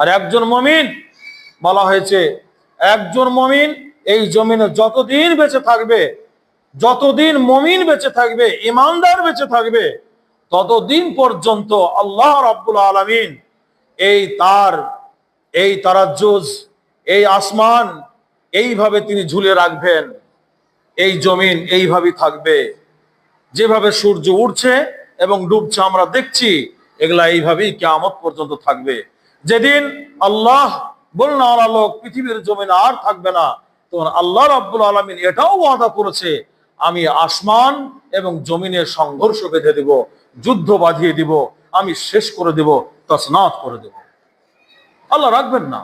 আর একজন মমিন বলা হয়েছে, একজন মমিন এই জমিনে যতদিন বেঁচে থাকবে, যতদিন মমিন বেঁচে থাকবে, ইমানদার বেঁচে থাকবে, ততদিন পর্যন্ত আল্লাহ রাব্বুল আলামিন এই তার, এই তারাজ্জুজ, এই আসমান এইভাবে তিনি ঝুলে রাখবেন, এই জমিন এইভাবেই থাকবে। যেভাবে সূর্য উঠছে এবং ডুবছে আমরা দেখছি, এগুলা এইভাবেই কেয়ামত পর্যন্ত থাকবে। যেদিন আল্লাহ বলনা লোক পৃথিবীর জমিন আর থাকবে না। তখন আল্লাহ রাব্বুল আলমিন এটাও ওয়াদা করেছে, আমি আসমান এবং জমিনের সংঘর্ষ বেঁধে দিব, যুদ্ধ বাঁধিয়ে দিব, আমি শেষ করে দেব তসনাত করে দেব। আল্লাহ রাখবেন না।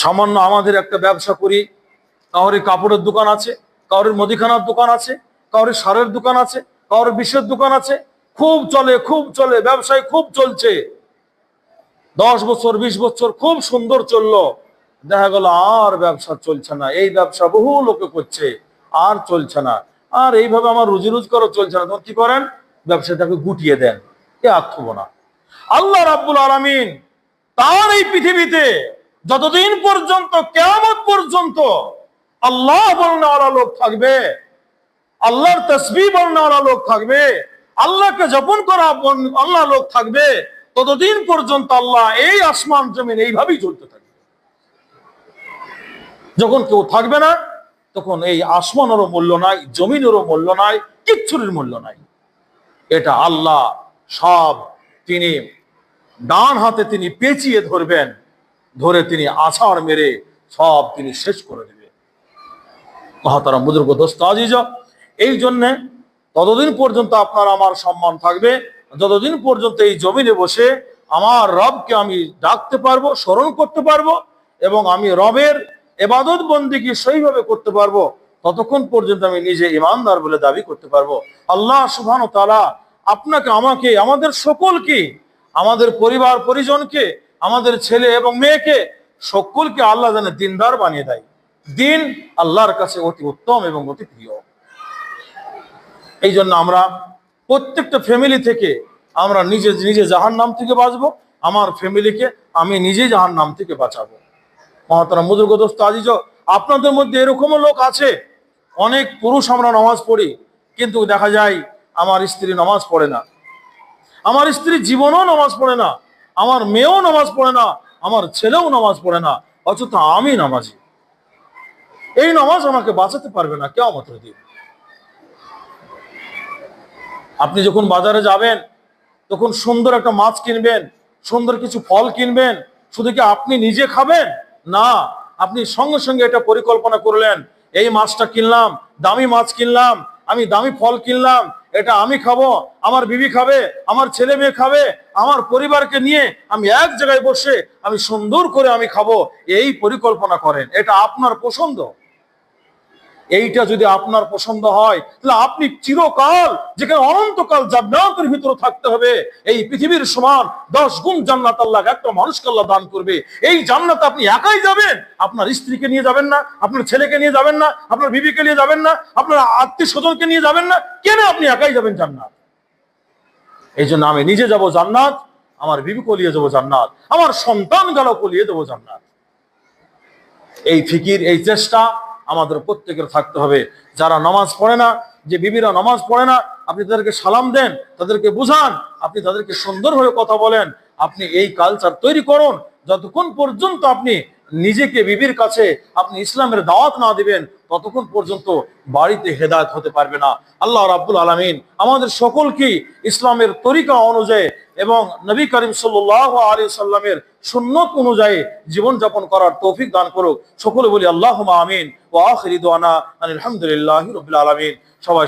সামান্য আমাদের একটা ব্যবসা করি, কাউরি কাপড়ের দোকান আছে, কাউরির মুদিখানার দোকান আছে, কাউরির সারের দোকান আছে, কাউরির বিষের দোকান আছে খুব চলে খুব চলে, ব্যবসায় খুব চলছে। দশ বছর, বিশ বছর খুব সুন্দর চলল। দেখা গেল আর ব্যবসা চলছে না। এই ব্যবসা বহু লোকে করছে, আর চলছে না। আর এইভাবে আমার রুজি রোজগারও চলছে না। তখন কি করেন? ব্যবসাটাকে গুটিয়ে দেন। এ না। আল্লাহ রাব্বুল আলামিন তার এই পৃথিবীতে যতদিন পর্যন্ত কেমন পর্যন্ত আল্লাহ বলনেওয়ালা লোক থাকবে, আল্লাহর তসবি বলনেওয়ালা লোক থাকবে আল্লাহকে জপন করা আল্লাহ লোক থাকবে, ততদিন পর্যন্ত আল্লাহ এই আসমান জমিন এইভাবেই চলতে থাকবে। যখন কেউ থাকবে না, তখন এই আসমানেরও মূল্য নাই, জমিনেরও মূল্য নাই, কিচ্ছুরির মূল্য নাই। এটা আল্লাহ সব তিনি ডান হাতে তিনি পেঁচিয়ে ধরবেন, ধরে তিনি আছাড় মেরে সব তিনি শেষ করে দেবেন মহাতারা বুজুর্গ, দোস্ত আজিজ এই জন্যে ততদিন পর্যন্ত আপনার আমার সম্মান থাকবে। যতদিন পর্যন্ত এই জমিনে বসে আমার রবকে আমি ডাকতে পারব, স্মরণ করতে পারব এবং আমি রবের এবাদত বন্দিকে সেইভাবে করতে পারব, ততক্ষণ পর্যন্ত আমি নিজে ইমানদার বলে দাবি করতে পারব। আল্লাহ সুবহান তালা আপনাকে, আমাকে, আমাদের সকলকে, আমাদের পরিবার, পরিজনকে, আমাদের ছেলে এবং মেয়েকে সকলকে আল্লাহ যেন দিনদার বানিয়ে দেয়। দিন আল্লাহর কাছে অতি উত্তম এবং অতি প্রিয়। এই জন্য আমরা প্রত্যেকটা ফ্যামিলি থেকে আমরা নিজে নিজে জাহান নাম থেকে বাঁচবো, আমার ফ্যামিলিকে আমি নিজে জাহান নাম থেকে বাঁচাবো। মহাতারা মুদুর্গদস্ত আজিজ, আপনাদের মধ্যে এরকমও লোক আছে, অনেক পুরুষ আমরা নামাজ পড়ি, কিন্তু দেখা যায় আমার স্ত্রী নামাজ পড়ে না। আমার স্ত্রী জীবনও নামাজ পড়ে না, আমার মেয়েও নামাজ পড়ে না, আমার ছেলেও নামাজ পড়ে না অথচ আমি নামাজি। এই নামাজ আমাকে বাঁচাতে পারবে না কেউ মাত্র দিন। আপনি যখন বাজারে যাবেন, তখন সুন্দর একটা মাছ কিনবেন, সুন্দর কিছু ফল কিনবেন, শুধু কি আপনি নিজে খাবেন? না, আপনি সঙ্গে সঙ্গে এটা পরিকল্পনা করলেন, এই মাছটা কিনলাম, দামি মাছ কিনলাম, আমি দামি ফল কিনলাম, এটা আমি খাব, আমার বিবি খাবে, আমার ছেলে মেয়ে খাবে, আমার পরিবারকে নিয়ে আমি এক জায়গায় বসে আমি সুন্দর করে আমি খাব, এই পরিকল্পনা করেন, এটা আপনার পছন্দ। এইটা যদি আপনার পছন্দ হয়, তাহলে আপনি চিরকাল যেখানে অনন্তকাল জান্নাতের ভিতরে থাকতে হবে, এই পৃথিবীর সমান দশ গুণ জান্নাত আল্লাহ একটা মানুষকে আল্লাহ দান করবে। এই জান্নাত আপনি একাই যাবেন, আপনার স্ত্রীকে নিয়ে যাবেন না, আপনার ছেলেকে নিয়ে যাবেন না, আপনার বিবিকে নিয়ে যাবেন না, আপনার আত্মীয় স্বজনকে নিয়ে যাবেন না, কেন আপনি একাই যাবেন জান্নাত? এই জন্য আমি নিজে যাব জান্নাত, আমার বিবি কলিয়ে যাব জান্নাত, আমার সন্তান গেল কলিয়ে দেবো জান্নাত। এই ফিকির, এই চেষ্টা আমাদের প্রত্যেকের থাকতে হবে। যারা নামাজ পড়ে না, যে বিবিরা নামাজ পড়ে না, আপনি তাদেরকে সালাম দেন, তাদেরকে বুঝান, আপনি তাদেরকে সুন্দরভাবে কথা বলেন, আপনি এই কালচার তৈরি করুন, যতক্ষণ পর্যন্ত আপনি নিজেকে বিবির কাছে, আপনি ইসলামের দাওয়াত না দিবেন ততক্ষণ পর্যন্ত বাড়িতে হেদায়ত হতে পারবে না। আল্লাহ রাব্বুল আলমিন আমাদের সকলকে ইসলামের তরিকা অনুযায়ী এবং নবী করিম সাল্লাহ আলী সাল্লামের সুন্নত অনুযায়ী জীবনযাপন করার তৌফিক দান করুক। সকলে বলি আল্লাহ আমিন। ও আখরিদ আলহামদুলিল্লাহ রবিল আলমিন। সবাই